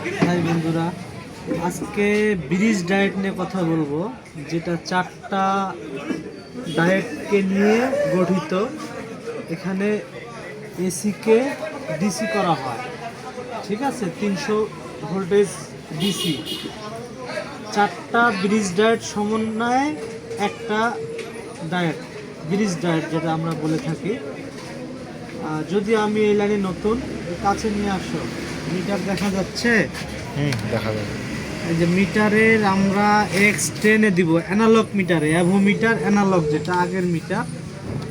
High বন্ধুরা, আজকে bridge diet নিয়ে কথা বলব, যেটা চারটা ডায়েটকে নিয়ে গঠিত। এখানে এসিকে ডিসি করা হয়, ঠিক আছে? তিনশো ভোল্টেজ ডিসি। চারটা ব্রিজ ডায়েট সমন্বয়ে একটা ডায়েট, ব্রিজ ডায়েট যেটা আমরা বলে থাকি। যদি আমি এই লাইনে নতুন, কাছে নিয়ে আসো। মিটার দেখা যাচ্ছে। হুম দেখা যাবে। এই যে মিটারের আমরা এক্স টেনে দিব অ্যানালগ মিটারে অ্যাভো মিটার অ্যানালগ যেটা আগের মিটার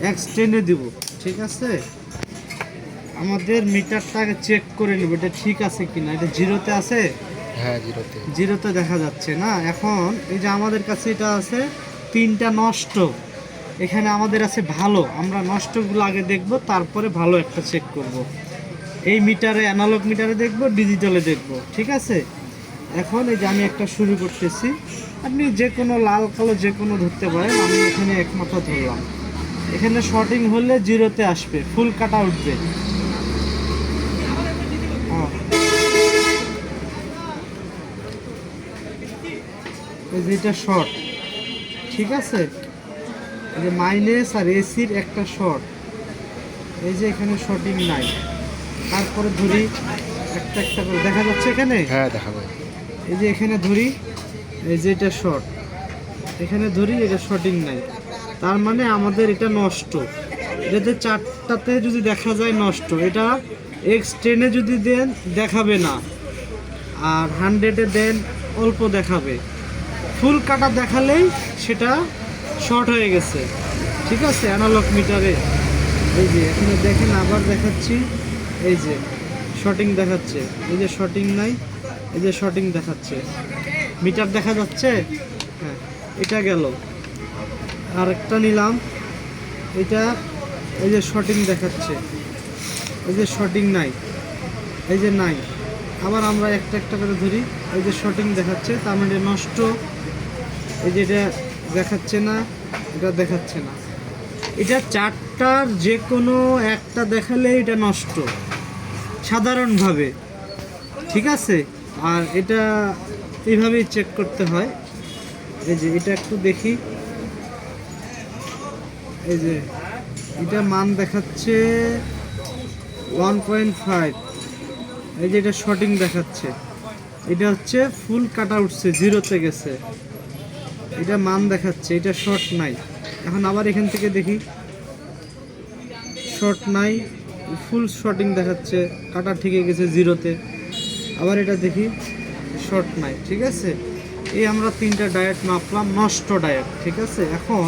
এক্স টেনে দিব ঠিক আছে? আমাদের মিটারটাকে চেক করে নেব এটা ঠিক আছে কিনা এটা জিরোতে আছে? হ্যাঁ জিরোতে। জিরোতে দেখা যাচ্ছে না? এখন এই যে আমাদের কাছে এটা আছে তিনটা নষ্ট। এখানে আমাদের আছে ভালো আমরা নষ্টগুলো আগে দেখব তারপরে ভালো একটা চেক করব। এই মিটারে অ্যানালগ মিটারে দেখব ডিজিটালে দেখব, ঠিক আছে? এখন এই যে আমি একটা শুরু করতেছি। আপনি যে কোনো লাল, কালো যে কোনো ধরতে পারেন, আমি এখানে একমাত্র ধরলাম। এখানে শর্টিং হলে জিরোতে আসবে ফুল কাটা উঠবে এই যে এটা শর্ট ঠিক আছে? যে মাইনাস আর এসির একটা শর্ট এই যে এখানে শর্টিং নাই। তারপরে ধরি একটা একটা করে। দেখা যাচ্ছে এখানে? হ্যাঁ দেখা যাবে এই যে এখানে ধরি এই যে এটা শর্ট এখানে ধরি এটা শর্টিং নাই। তার মানে আমাদের এটা নষ্ট। এটাতে চারটাতে যদি দেখা যায় নষ্ট এটা এক্স টেনে যদি দেন দেখাবে না। আর হান্ড্রেডে দেন অল্প দেখাবে। ফুল কাটা দেখালেই সেটা শর্ট হয়ে গেছে। ঠিক আছে অ্যানালগ মিটারে এই যে এখানে দেখেন আবার দেখাচ্ছি। এই যে শর্টিং দেখাচ্ছে। এই যে শর্টিং নাই, এই যে শর্টিং দেখাচ্ছে। মিটার দেখা যাচ্ছে? হ্যাঁ এটা গেল। আর একটা নিলাম। এটা, এই যে শর্টিং দেখাচ্ছে। এই যে শর্টিং নাই, এই যে নাই। আবার আমরা একটা একটা করে ধরি। এই যে শর্টিং দেখাচ্ছে, তার মানে নষ্ট। এই যে এটা দেখাচ্ছে না, এটা দেখাচ্ছে না। এটা চারটার যে কোনো একটা দেখালে এটা নষ্ট, সাধারণভাবে। ঠিক আছে? আর এটা এইভাবেই চেক করতে হয়। এই যে এটা একটু দেখি। এই যে এটা মান দেখাচ্ছে ওয়ান পয়েন্ট ফাইভ। এই যে এটা শর্টিং দেখাচ্ছে। এটা হচ্ছে ফুল কাটা উঠছে জিরোতে গেছে। এটা মান দেখাচ্ছে, এটা শর্ট নাই। এখন আবার এখান থেকে দেখি। শর্ট নাই ফুল শর্টিং দেখাচ্ছে, কাটা ঠিকই গেছে জিরোতে আবার এটা দেখি শর্ট নাই, ঠিক আছে? এই আমরা তিনটা ডায়েট মাপলাম, নষ্ট ডায়েট ঠিক আছে? এখন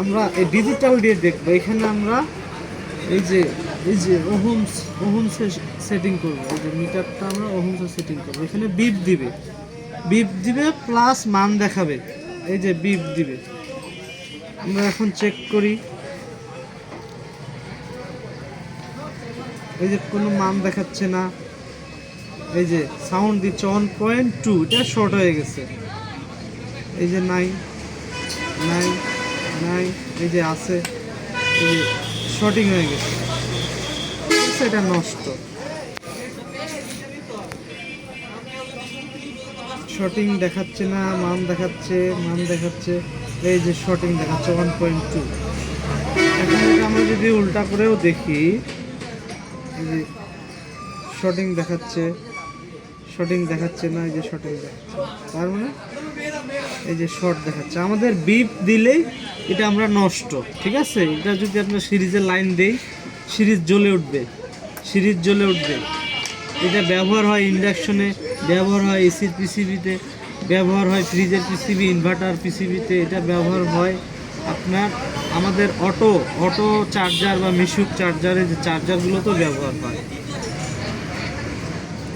আমরা এই ডিজিটাল দিয়ে দেখব। এখানে আমরা এই যে এই যে ওহমস, ওহমসে সেটিং করব। এই যে মিটারটা আমরা ওহমসে সেটিং করব। এখানে বিপ দিবে। বিপ দিবে প্লাস মান দেখাবে। এই যে বিপ দিবে। আমরা এখন চেক করি। এই যে কোনো মান দেখাচ্ছে না। এই যে সাউন্ড দিচ্ছে ওয়ান পয়েন্ট টু এটা শর্ট হয়ে গেছে। এই যে নাই নাই নাই এই যে আছে। এই যে শর্টিং হয়ে গেছে। এটা নষ্ট। শর্টিং দেখাচ্ছে না, মান দেখাচ্ছে মান দেখাচ্ছে। এই যে শর্টিং দেখাচ্ছে ওয়ান পয়েন্ট টু এখন আমরা যদি উল্টা করেও দেখি যে শর্টিং দেখাচ্ছে শর্টিং দেখাচ্ছে না, এই যে শর্টিং দেখাচ্ছে। তার মানে এই যে শর্ট দেখাচ্ছে। আমাদের বিপ দিলেই এটা আমরা নষ্ট, ঠিক আছে? এটা যদি আপনার সিরিজের লাইন দেই, সিরিজ জ্বলে উঠবে, সিরিজ জ্বলে উঠবে। এটা ব্যবহার হয় ইন্ডাকশনে ব্যবহার হয় এসির পিসিবিতে ব্যবহার হয় ফ্রিজের পিসিবি ইনভার্টার পিসিবিতে এটা ব্যবহার হয়। আপনার আমাদের অটো অটো চার্জার বা মিশুক চার্জারের যে চার্জারগুলোতেও ব্যবহার হয়।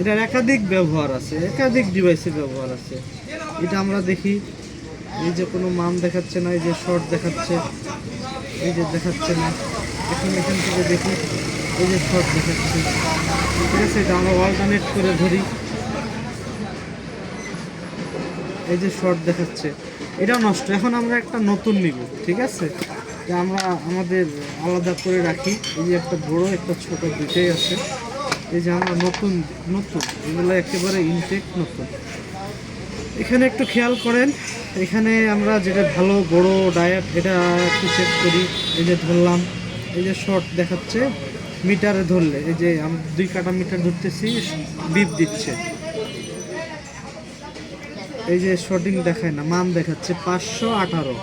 এটার একাধিক ব্যবহার আছে, একাধিক ডিভাইসে ব্যবহার আছে। এটা আমরা দেখি, এই যে কোনো মান দেখাচ্ছে না, এই যে শর্ট দেখাচ্ছে, এই যে দেখাচ্ছে না। এখন এখান থেকে দেখি, এই যে শর্ট দেখাচ্ছে। ঠিক আছে, এটা আমরা অল্টারনেট করে ধরি। এই যে শর্ট দেখাচ্ছে, এটাও নষ্ট। এখন আমরা একটা নতুন নিব, ঠিক আছে? এটা আমরা আমাদের আলাদা করে রাখি। এই যে একটা বড়, একটা ছোট দুটোই আছে। এই যে আমরা নতুন নতুন, এগুলো একেবারে ইনটেক নতুন। এখানে একটু খেয়াল করেন, এখানে আমরা যেটা ভালো, বড় ডায়েট এটা একটু চেক করি। এই যে ধরলাম, এই যে শর্ট দেখাচ্ছে, মিটারে ধরলে, এই যে আমি দুই কাটা মিটার ধরতেছি বিপ দিচ্ছে। এই যে শর্টিং দেখায় না, মান দেখাচ্ছে পাঁচশো আঠারো।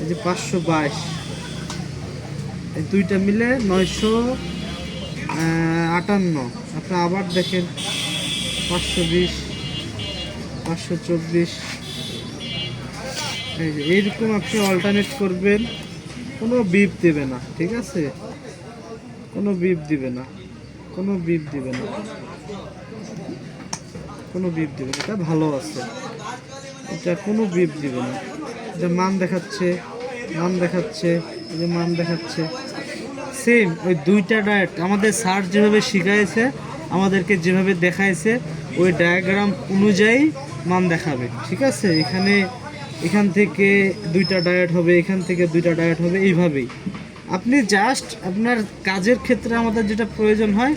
এই যে পাঁচশো বাইশ। এই দুইটা মিলে নয়শো আটান্ন। আপনি আবার দেখেন, পাঁচশো বিশ, পাঁচশো চব্বিশ। এই যে এইরকম আপনি অল্টারনেট করবেন, কোনো বিপ দেবে না, ঠিক আছে? কোনো বিপ দিবে না, কোনো বিপ দিবে না। কোনো বিপ দিবে না, এটা ভালো আছে। এটা কোনো বিপ দিবে না। এটা মান দেখাচ্ছে মান দেখাচ্ছে, এই যে মান দেখাচ্ছে। সেম ওই দুইটা ডায়েট আমাদের স্যার যেভাবে শিখাইছে, আমাদেরকে যেভাবে দেখাইছে, ওই ডায়াগ্রাম অনুযায়ী মান দেখাবে, ঠিক আছে? এখানে, এখান থেকে দুইটা ডায়েট হবে, এখান থেকে দুইটা ডায়েট হবে, এইভাবেই। আপনি জাস্ট আপনার কাজের ক্ষেত্রে আমাদের যেটা প্রয়োজন হয়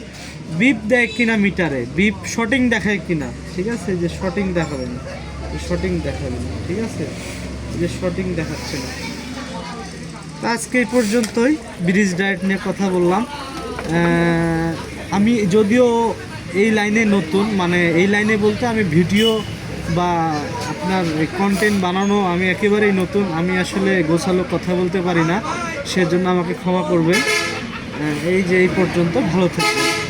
বিপ দেয় কিনা মিটারে বিপ শর্টিং দেখায় কিনা, ঠিক আছে? যে শর্টিং দেখাবেন শর্টিং দেখাবেন, ঠিক আছে? যে শর্টিং দেখাচ্ছে না। তো আজকে এই পর্যন্তই, ব্রিজ ডায়েট নিয়ে কথা বললাম। আমি যদিও এই লাইনে নতুন মানে এই লাইনে বলতে আমি ভিডিও বা আপনার কন্টেন্ট বানানো আমি একেবারেই নতুন, আমি আসলে গোছালো কথা বলতে পারি না। সেজন্য আমাকে ক্ষমা করবে এই যে এই পর্যন্ত ভালো থাকবেন।